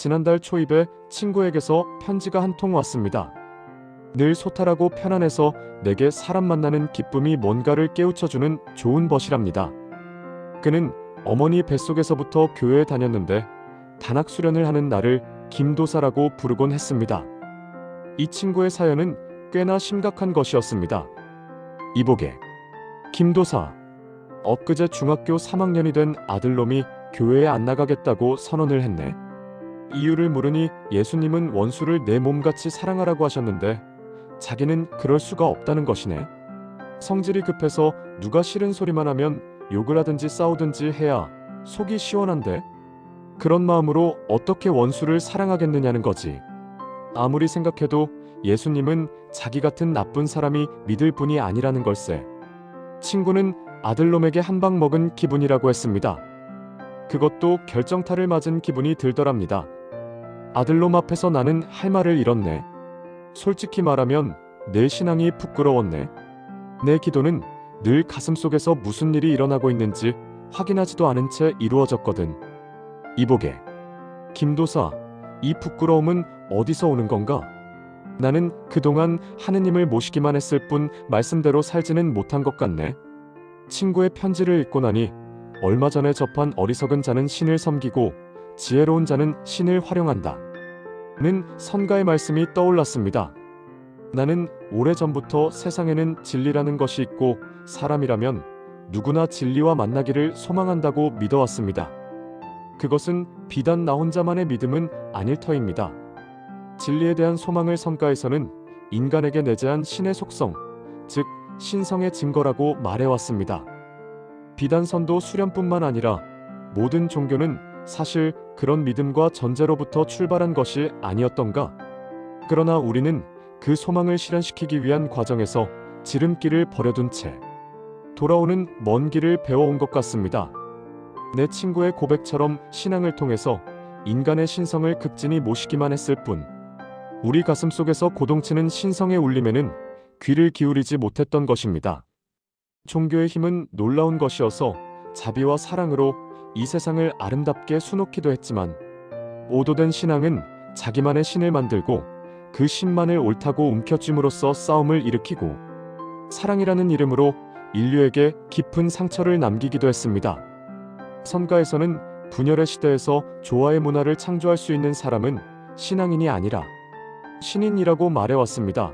지난달 초입에 친구에게서 편지가 한 통 왔습니다. 늘 소탈하고 편안해서 내게 사람 만나는 기쁨이 뭔가를 깨우쳐주는 좋은 벗이랍니다. 그는 어머니 뱃속에서부터 교회에 다녔는데 단학 수련을 하는 나를 김도사라고 부르곤 했습니다. 이 친구의 사연은 꽤나 심각한 것이었습니다. 이보게. 김도사. 엊그제 중학교 3학년이 된 아들놈이 교회에 안 나가겠다고 선언을 했네. 이유를 물으니 예수님은 원수를 내 몸같이 사랑하라고 하셨는데 자기는 그럴 수가 없다는 것이네. 성질이 급해서 누가 싫은 소리만 하면 욕을 하든지 싸우든지 해야 속이 시원한데 그런 마음으로 어떻게 원수를 사랑하겠느냐는 거지. 아무리 생각해도 예수님은 자기 같은 나쁜 사람이 믿을 분이 아니라는 걸세. 친구는 아들놈에게 한 방 먹은 기분이라고 했습니다. 그것도 결정타를 맞은 기분이 들더랍니다. 아들놈 앞에서 나는 할 말을 잃었네. 솔직히 말하면 내 신앙이 부끄러웠네. 내 기도는 늘 가슴속에서 무슨 일이 일어나고 있는지 확인하지도 않은 채 이루어졌거든. 이보게. 김도사, 이 부끄러움은 어디서 오는 건가? 나는 그동안 하느님을 모시기만 했을 뿐 말씀대로 살지는 못한 것 같네. 친구의 편지를 읽고 나니 얼마 전에 접한 어리석은 자는 신을 섬기고 지혜로운 자는 신을 활용한다. 는 선가의 말씀이 떠올랐습니다. 나는 오래전부터 세상에는 진리라는 것이 있고 사람이라면 누구나 진리와 만나기를 소망한다고 믿어왔습니다. 그것은 비단 나 혼자만의 믿음은 아닐 터입니다. 진리에 대한 소망을 성가에서는 인간에게 내재한 신의 속성, 즉 신성의 증거라고 말해왔습니다. 비단 선도 수련뿐만 아니라 모든 종교는 사실 그런 믿음과 전제로부터 출발한 것이 아니었던가? 그러나 우리는 그 소망을 실현시키기 위한 과정에서 지름길을 버려둔 채 돌아오는 먼 길을 배워온 것 같습니다. 내 친구의 고백처럼 신앙을 통해서 인간의 신성을 극진히 모시기만 했을 뿐 우리 가슴 속에서 고동치는 신성의 울림에는 귀를 기울이지 못했던 것입니다. 종교의 힘은 놀라운 것이어서 자비와 사랑으로 이 세상을 아름답게 수놓기도 했지만 오도된 신앙은 자기만의 신을 만들고 그 신만을 옳다고 움켜쥡으로써 싸움을 일으키고 사랑이라는 이름으로 인류에게 깊은 상처를 남기기도 했습니다. 선가에서는 분열의 시대에서 조화의 문화를 창조할 수 있는 사람은 신앙인이 아니라 신인이라고 말해왔습니다.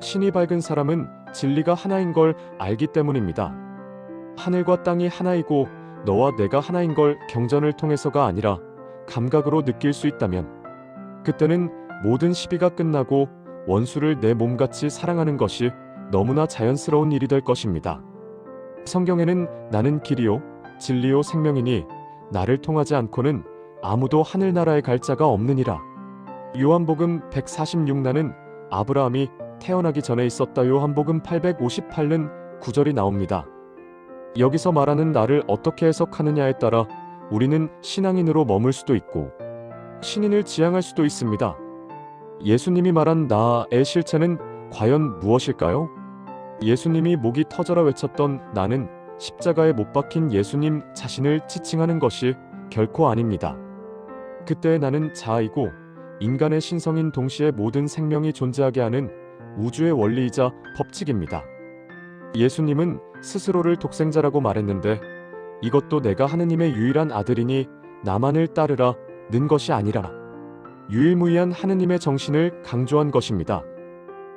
신이 밝은 사람은 진리가 하나인 걸 알기 때문입니다. 하늘과 땅이 하나이고 너와 내가 하나인 걸 경전을 통해서가 아니라 감각으로 느낄 수 있다면 그때는 모든 시비가 끝나고 원수를 내 몸같이 사랑하는 것이 너무나 자연스러운 일이 될 것입니다. 성경에는 나는 길이요 진리요 생명이니 나를 통하지 않고는 아무도 하늘나라에 갈 자가 없느니라. 요한복음 146나는 아브라함이 태어나기 전에 있었다 요한복음 858는 구절이 나옵니다. 여기서 말하는 나를 어떻게 해석하느냐에 따라 우리는 신앙인으로 머물 수도 있고 신인을 지향할 수도 있습니다. 예수님이 말한 나의 실체는 과연 무엇일까요? 예수님이 목이 터져라 외쳤던 나는 십자가에 못 박힌 예수님 자신을 지칭하는 것이 결코 아닙니다. 그때의 나는 자아이고 인간의 신성인 동시에 모든 생명이 존재하게 하는 우주의 원리이자 법칙입니다. 예수님은 스스로를 독생자라고 말했는데 이것도 내가 하느님의 유일한 아들이니 나만을 따르라 는 것이 아니라 유일무이한 하느님의 정신을 강조한 것입니다.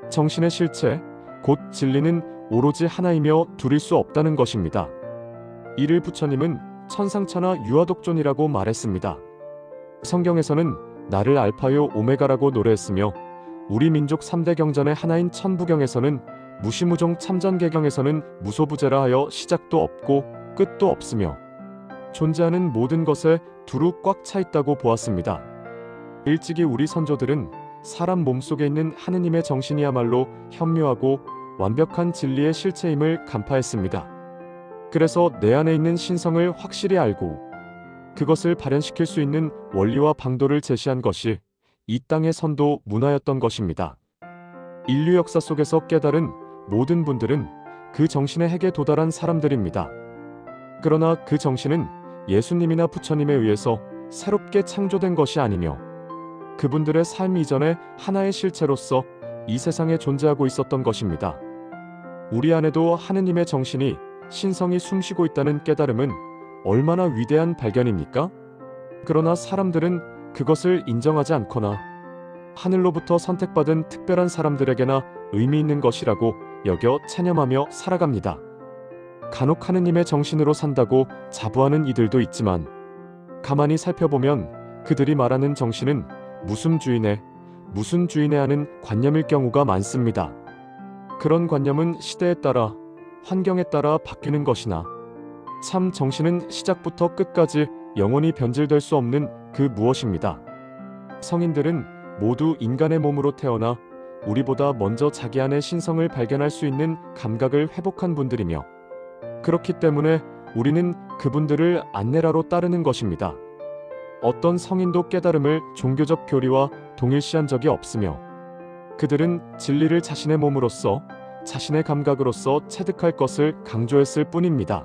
정신의 실체, 곧 진리는 오로지 하나이며 둘일 수 없다는 것입니다. 이를 부처님은 천상천하 유아독존이라고 말했습니다. 성경에서는 나를 알파요 오메가라고 노래했으며 우리 민족 3대 경전의 하나인 천부경에서는 무시무종 참전개경에서는 무소부재라 하여 시작도 없고 끝도 없으며 존재하는 모든 것에 두루 꽉 차 있다고 보았습니다. 일찍이 우리 선조들은 사람 몸속에 있는 하느님의 정신이야말로 현묘하고 완벽한 진리의 실체임을 간파했습니다. 그래서 내 안에 있는 신성을 확실히 알고 그것을 발현시킬 수 있는 원리와 방도를 제시한 것이 이 땅의 선도 문화였던 것입니다. 인류 역사 속에서 깨달은 모든 분들은 그 정신의 핵에 도달한 사람들입니다. 그러나 그 정신은 예수님이나 부처님에 의해서 새롭게 창조된 것이 아니며 그분들의 삶 이전에 하나의 실체로서 이 세상에 존재하고 있었던 것입니다. 우리 안에도 하느님의 정신이 신성이 숨쉬고 있다는 깨달음은 얼마나 위대한 발견입니까? 그러나 사람들은 그것을 인정하지 않거나 하늘로부터 선택받은 특별한 사람들에게나 의미 있는 것이라고 여겨 체념하며 살아갑니다. 간혹 하느님의 정신으로 산다고 자부하는 이들도 있지만 가만히 살펴보면 그들이 말하는 정신은 무슨 주인의 무슨 주인의 하는 관념일 경우가 많습니다. 그런 관념은 시대에 따라 환경에 따라 바뀌는 것이나 참 정신은 시작부터 끝까지 영원히 변질될 수 없는 그 무엇입니다. 성인들은 모두 인간의 몸으로 태어나 우리보다 먼저 자기 안의 신성을 발견할 수 있는 감각을 회복한 분들이며 그렇기 때문에 우리는 그분들을 안내라로 따르는 것입니다. 어떤 성인도 깨달음을 종교적 교리와 동일시한 적이 없으며 그들은 진리를 자신의 몸으로서 자신의 감각으로서 체득할 것을 강조했을 뿐입니다.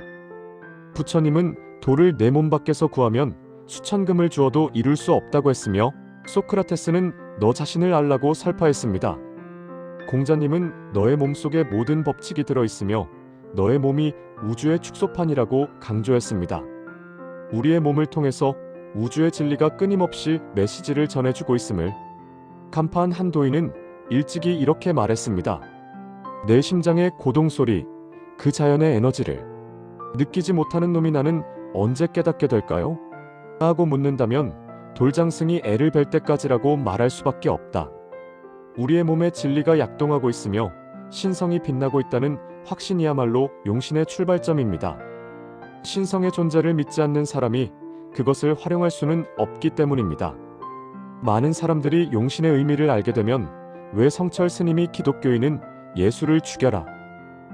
부처님은 돌을 내몸 밖에서 구하면 수천금을 주어도 이룰 수 없다고 했으며 소크라테스는 너 자신을 알라고 설파했습니다. 공자님은 너의 몸속에 모든 법칙이 들어있으며 너의 몸이 우주의 축소판이라고 강조했습니다. 우리의 몸을 통해서 우주의 진리가 끊임없이 메시지를 전해주고 있음을 간파한 한 도인은 일찍이 이렇게 말했습니다. 내 심장의 고동 소리, 그 자연의 에너지를 느끼지 못하는 놈이 나는 언제 깨닫게 될까요? 하고 묻는다면 돌장승이 애를 뵐 때까지라고 말할 수밖에 없다. 우리의 몸에 진리가 약동하고 있으며 신성이 빛나고 있다는 확신이야말로 용신의 출발점입니다. 신성의 존재를 믿지 않는 사람이 그것을 활용할 수는 없기 때문입니다. 많은 사람들이 용신의 의미를 알게 되면 왜 성철 스님이 기독교인은 예수를 죽여라,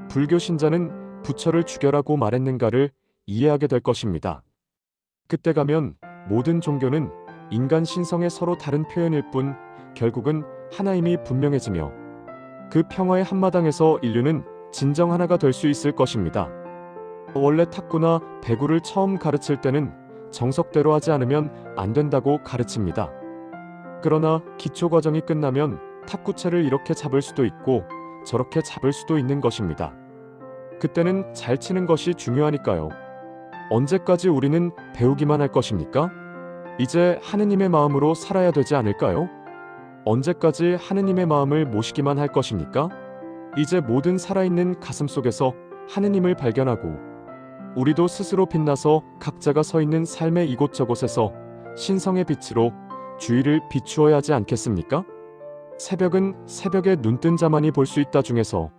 불교 신자는 부처를 죽여라고 말했는가를 이해하게 될 것입니다. 그때 가면 모든 종교는 인간 신성의 서로 다른 표현일 뿐 결국은 하나임이 분명해지며 그 평화의 한마당에서 인류는 진정 하나가 될 수 있을 것입니다. 원래 탁구나 배구를 처음 가르칠 때는 정석대로 하지 않으면 안 된다고 가르칩니다. 그러나 기초 과정이 끝나면 탁구채를 이렇게 잡을 수도 있고 저렇게 잡을 수도 있는 것입니다. 그때는 잘 치는 것이 중요하니까요. 언제까지 우리는 배우기만 할 것입니까? 이제 하느님의 마음으로 살아야 되지 않을까요? 언제까지 하느님의 마음을 모시기만 할 것입니까? 이제 모든 살아있는 가슴 속에서 하느님을 발견하고 우리도 스스로 빛나서 각자가 서 있는 삶의 이곳저곳에서 신성의 빛으로 주위를 비추어야 하지 않겠습니까? 새벽은 새벽에 눈뜬 자만이 볼 수 있다 중에서